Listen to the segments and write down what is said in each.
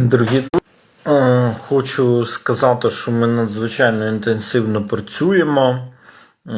Дорогі е, хочу сказати, що ми надзвичайно інтенсивно працюємо. Е,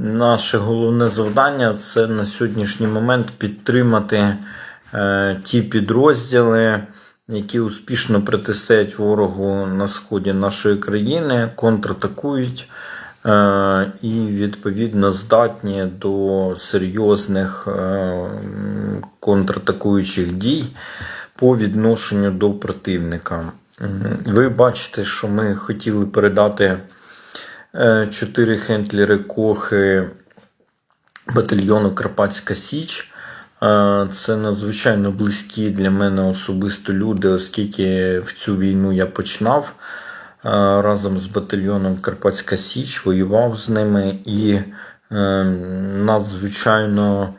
Наше головне завдання це на сьогоднішній момент підтримати е, ті підрозділи, які успішно протистоять ворогу на сході нашої країни, контратакують і відповідно здатні до серйозних контратакуючих дій по відношенню до противника. Ви бачите, що ми хотіли передати е, чотири хентлери Кохи батальйону Карпатська Січ. Е, Це надзвичайно близькі для мене особисто люди, оскільки в цю війну я починав е, разом з батальйоном Карпатська Січ, воював з ними і е, надзвичайно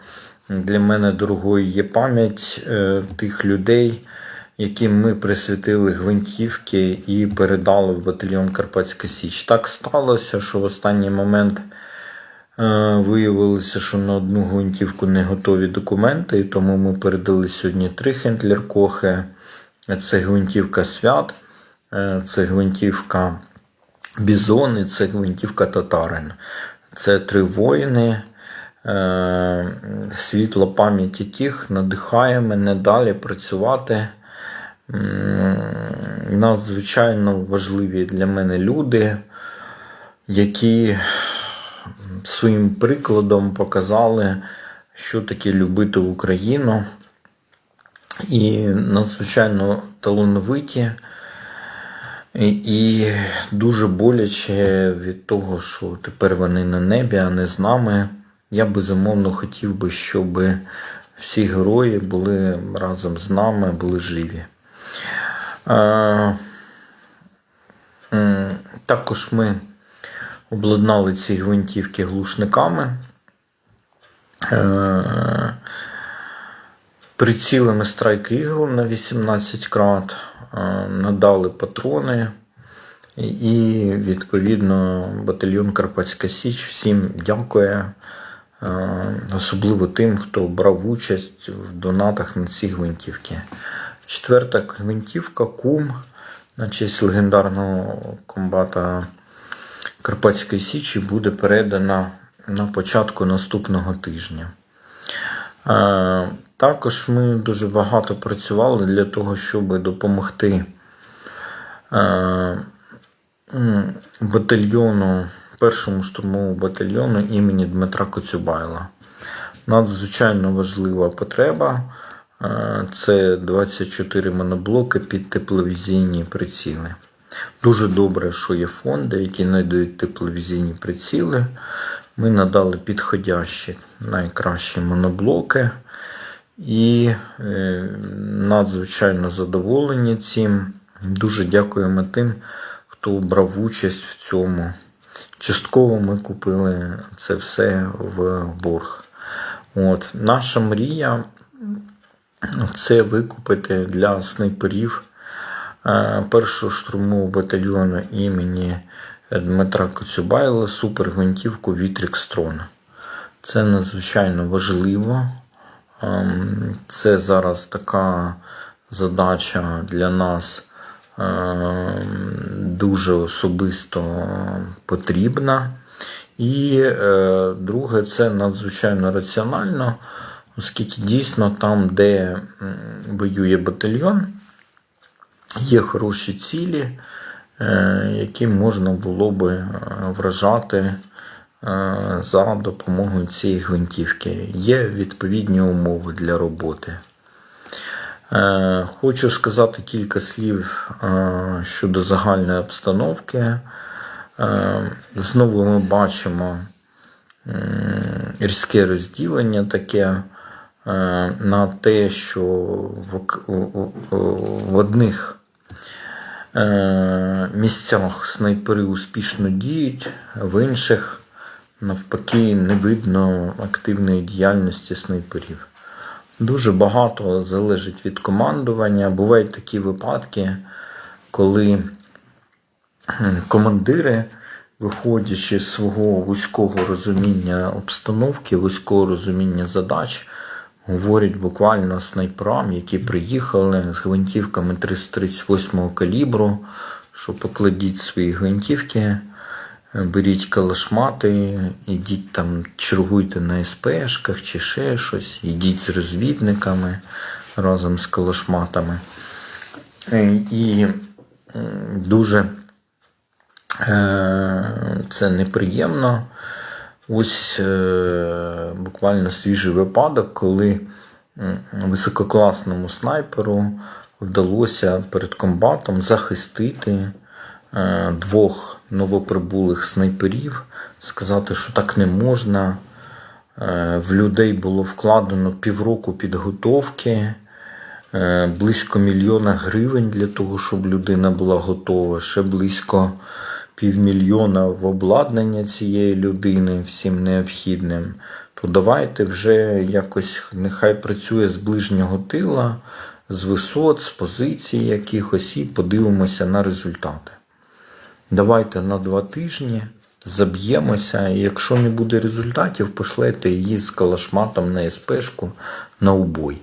для мене дорогою є пам'ять е, тих людей, яким ми присвятили гвинтівки і передали в батальйон Карпатська Січ. Так сталося, що в останній момент е, виявилося, що на одну гвинтівку не готові документи, і тому ми передали сьогодні три хентлер Кохи. Це гвинтівка свят, е, це гвинтівка Бізон і це гвинтівка Татарин. Це три воїни. Е, Світла пам'яті тих надихає мене далі працювати. Надзвичайно важливі для мене люди, які своїм прикладом показали, що таке любити Україну. І надзвичайно талановиті. І дуже боляче від того, що тепер вони на небі, а не з нами. Я безумовно хотів би, щоб всі герої були разом з нами, були живі. Е, також ми обладнали ці гвинтівки глушниками. Прицілами Strike Eagle на 18 крат, е, надали патрони. І, відповідно, батальйон Карпатська Січ всім дякує, особливо тим, хто брав участь в донатах на ці гвинтівки. Четверта гвинтівка Кум на честь легендарного комбата Карпатської Січі буде передана на початку наступного тижня. Е, Також ми дуже багато працювали для того, щоб допомогти е, батальйону, першому штурмовому батальйону імені Дмитра Коцюбайла. Надзвичайно важлива потреба. Е, Це 24 моноблоки під тепловізійні приціли. Дуже добре, що є фонди, які надають тепловізійні приціли. Ми надали підходящі найкращі моноблоки і е, надзвичайно задоволені цим. Дуже дякуємо тим, хто брав участь в цьому. Частково ми купили це все в борг. От. Наша мрія це викупити для снайперів е, першого штурмового батальйону імені Дмитра Коцюбайла супергвинтівку Вітрік Строн. Це надзвичайно важливо. Ем, Це зараз така задача для нас дуже особисто потрібна. І е, друге, це надзвичайно раціонально, оскільки дійсно там, де воює батальйон, є хороші цілі, е, які можна було би е, вражати за допомогою цієї гвинтівки. Є відповідні умови для роботи. Е, Хочу сказати кілька слів е, щодо загальної обстановки. Е, Знову ми бачимо різке розділення таке на те, що в, одних місцях снайпери успішно діють, в інших, навпаки, не видно активної діяльності снайперів. Дуже багато залежить від командування. Бувають такі випадки, коли командири, виходячи з свого вузького розуміння обстановки, вузького розуміння задач, говорять буквально снайперам, які приїхали з гвинтівками 338 калібру, що покладіть свої гвинтівки, беріть калашмати, ідіть там, чергуйте на СПшках чи ще щось, ідіть з розвідниками разом з калашматами. Е, І дуже е, це неприємно. Ось е, буквально свіжий випадок, коли висококласному снайперу вдалося перед комбатом захистити двох новоприбулих снайперів, сказати, що так не можна. Е, В людей було вкладено півроку підготовки, е, близько мільйона гривень для того, щоб людина була готова, ще близько півмільйона в обладнання цієї людини всім необхідним. То давайте вже якось нехай працює з ближнього тила, з висот, з позицій якихось і подивимося на результати. Давайте на два тижні заб'ємося, і якщо не буде результатів, пошлете її з калашматом на СПшку на убой.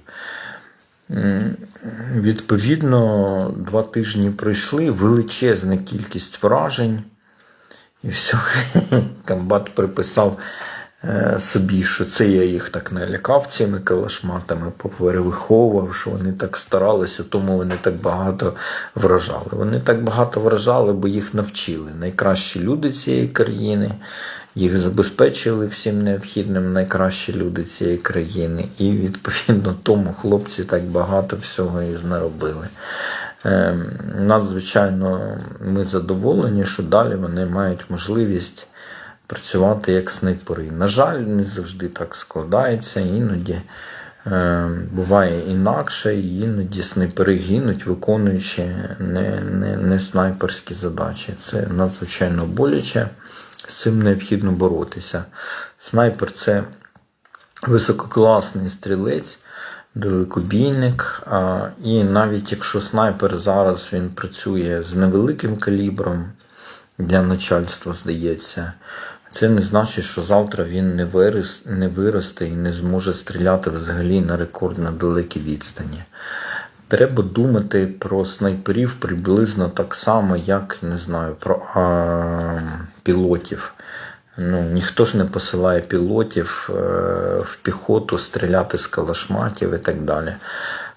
Відповідно, два тижні пройшли, величезна кількість вражень. І все, комбат приписав собі, що це я їх так налякав цими калашматами, поперевиховував, що вони так старалися, тому вони так багато вражали. Вони так багато вражали, бо їх навчили. Найкращі люди цієї країни, їх забезпечили всім необхідним найкращі люди цієї країни. І відповідно тому хлопці так багато всього і наробили. Ем, Надзвичайно ми задоволені, що далі вони мають можливість працювати як снайпери. На жаль, не завжди так складається, іноді е, буває інакше, іноді снайпери гинуть, виконуючи не, не, не снайперські задачі. Це надзвичайно боляче, з цим необхідно боротися. Снайпер це висококласний стрілець, далекобійник. І навіть якщо снайпер зараз він працює з невеликим калібром для начальства, здається, це не значить, що завтра він не вирос, не виросте і не зможе стріляти взагалі на рекордно далекій відстані. Треба думати про снайперів приблизно так само, як не знаю, про а, пілотів. Ну, ніхто ж не посилає пілотів е, в піхоту стріляти з калашматів і так далі.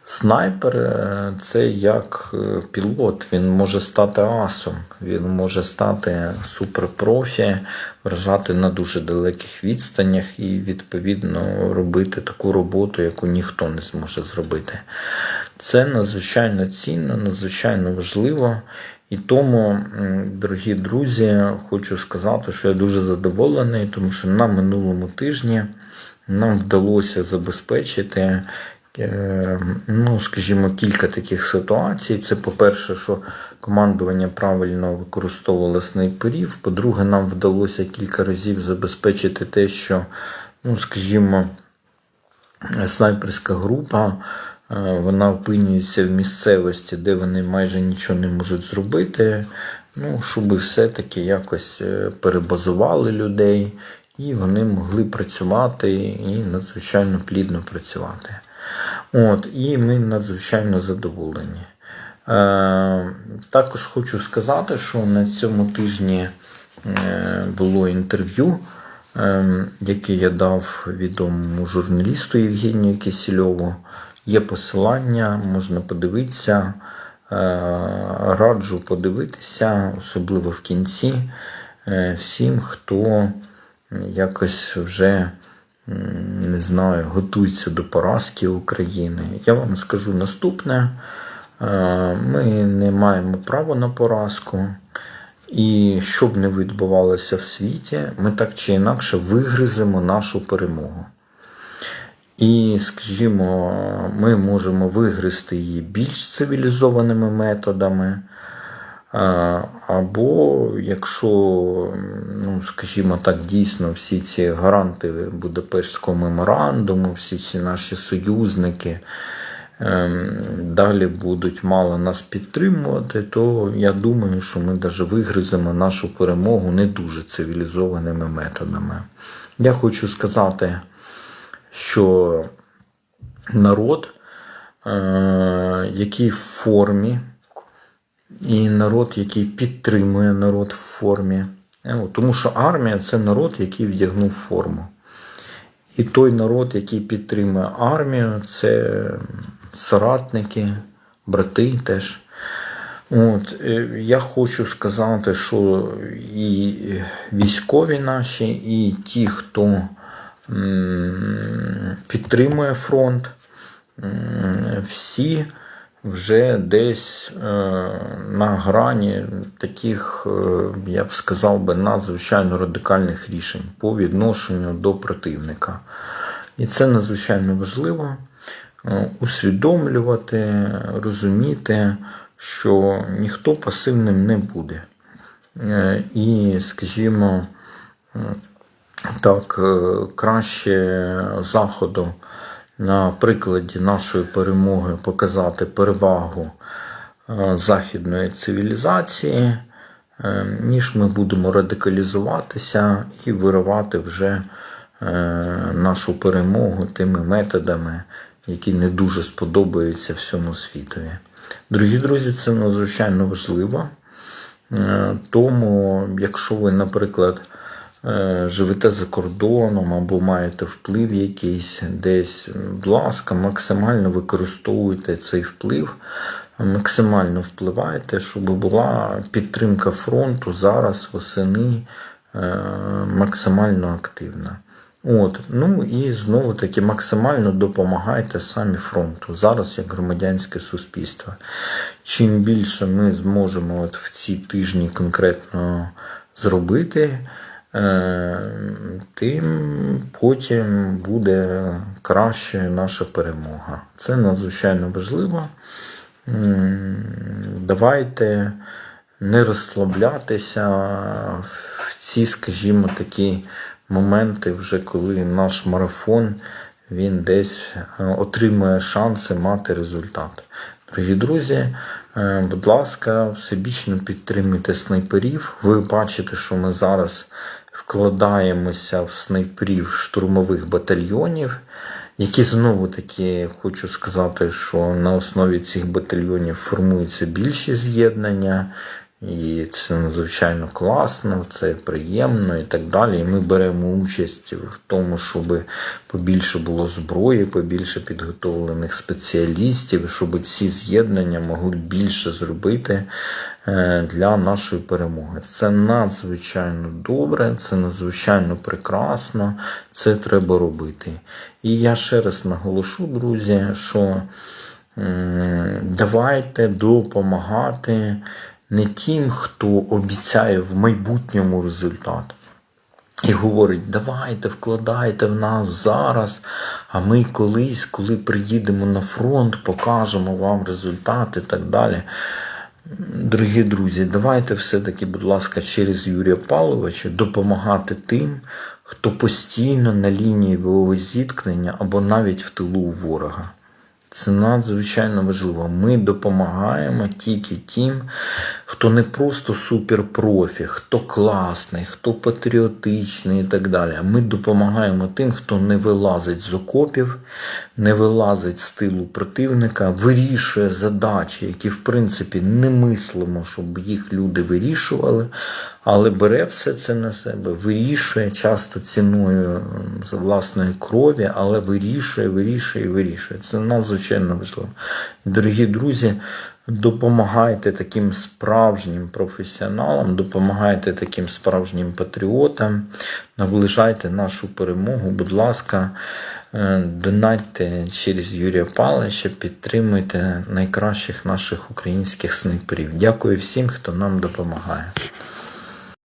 Снайпер е, це як е, пілот, він може стати асом, він може стати суперпрофі, вражати на дуже далеких відстанях і, відповідно, робити таку роботу, яку ніхто не зможе зробити. Це надзвичайно цінно, надзвичайно важливо. І тому, дорогі друзі, хочу сказати, що я дуже задоволений, тому що на минулому тижні нам вдалося забезпечити, ну, скажімо, кілька таких ситуацій. Це, по-перше, що командування правильно використовувало снайперів. По-друге, нам вдалося кілька разів забезпечити те, що, ну, скажімо, снайперська група. е, Вона опинюється в місцевості, де вони майже нічого не можуть зробити. Ну, щоб все-таки якось е, перебазували людей, і вони могли працювати і надзвичайно плідно працювати. От, і ми надзвичайно задоволені. Е, також хочу сказати, що на цьому тижні е, було інтерв'ю, е, яке я дав відомому журналісту Євгенію Кисельову. Є посилання, можна подивитися. Е, Раджу подивитися, особливо в кінці, е, всім, хто якось вже не знаю, готується до поразки України. Я вам скажу наступне: Е, ми не маємо права на поразку. І що б не відбувалося в світі, ми так чи інакше вигриземо нашу перемогу. І, скажімо, ми можемо вигризти її більш цивілізованими методами. А, Або якщо, ну, скажімо так, дійсно всі ці гаранти Будапештського меморандуму, всі ці наші союзники ем, далі будуть мало нас підтримувати, то я думаю, що ми навіть вигриземо нашу перемогу не дуже цивілізованими методами. Я хочу сказати, що народ, е, який в формі, і народ, який підтримує народ в формі. Е, Тому що армія це народ, який вдягнув форму. І той народ, який підтримує армію, це соратники, брати теж. От, е, Я хочу сказати, що і військові наші, і ті, хто підтримує фронт, всі вже десь е, на грані таких, е, я б сказав би, надзвичайно радикальних рішень по відношенню до противника. І це надзвичайно важливо е, усвідомлювати, розуміти, що ніхто пасивним не буде. Е, І, скажімо, е, так, е, краще заходу на прикладі нашої перемоги показати перевагу е, західної цивілізації, е, ніж ми будемо радикалізуватися і виривати вже е, нашу перемогу тими методами, які не дуже сподобаються всьому світові. Дорогі друзі, це надзвичайно важливо. Тому, якщо ви, наприклад, живете за кордоном або маєте вплив якийсь десь, будь ласка, максимально використовуйте цей вплив, максимально впливайте, щоб була підтримка фронту зараз восени е, максимально активна. От, ну і знову таки максимально допомагайте самі фронту зараз як громадянське суспільство. Чим більше ми зможемо от в ці тижні конкретно зробити, е, тим потім буде краще наша перемога. Це надзвичайно важливо. Давайте не розслаблятися в ці, скажімо, такі моменти, вже коли наш марафон він десь е, отримує шанси мати результат. Дорогі друзі, е, будь ласка, всебічно підтримуйте снайперів. Ви бачите, що ми зараз вкладаємося в снайперів штурмових батальйонів, які знову таки хочу сказати, що на основі цих батальйонів формуються більші з'єднання. І це надзвичайно класно, це приємно і так далі. І ми беремо участь в тому, щоб побільше було зброї, побільше підготовлених спеціалістів, щоб ці з'єднання могли більше зробити е, для нашої перемоги. Це надзвичайно добре, це надзвичайно прекрасно, це треба робити. І я ще раз наголошу, друзі, що давайте допомагати не тим, хто обіцяє в майбутньому результат. І говорить, давайте, вкладайте в нас зараз, а ми колись, коли приїдемо на фронт, покажемо вам результат і так далі. Дорогі друзі, давайте все-таки, будь ласка, через Юрія Павловича допомагати тим, хто постійно на лінії бойового зіткнення або навіть в тилу у ворога. Це надзвичайно важливо. Ми допомагаємо тільки тим, хто не просто суперпрофі, хто класний, хто патріотичний і так далі. Ми допомагаємо тим, хто не вилазить з окопів, не вилазить з тилу противника, вирішує задачі, які, в принципі, не мислимо, щоб їх люди вирішували, але бере все це на себе, вирішує часто ціною за власної крові, але вирішує, вирішує вирішує. Це надзвичайно важливо. Дорогі друзі, допомагайте таким справжнім професіоналам, допомагайте таким справжнім патріотам, наближайте нашу перемогу. Будь ласка, е, донатьте через Юрія Павловича, підтримуйте найкращих наших українських снайперів. Дякую всім, хто нам допомагає.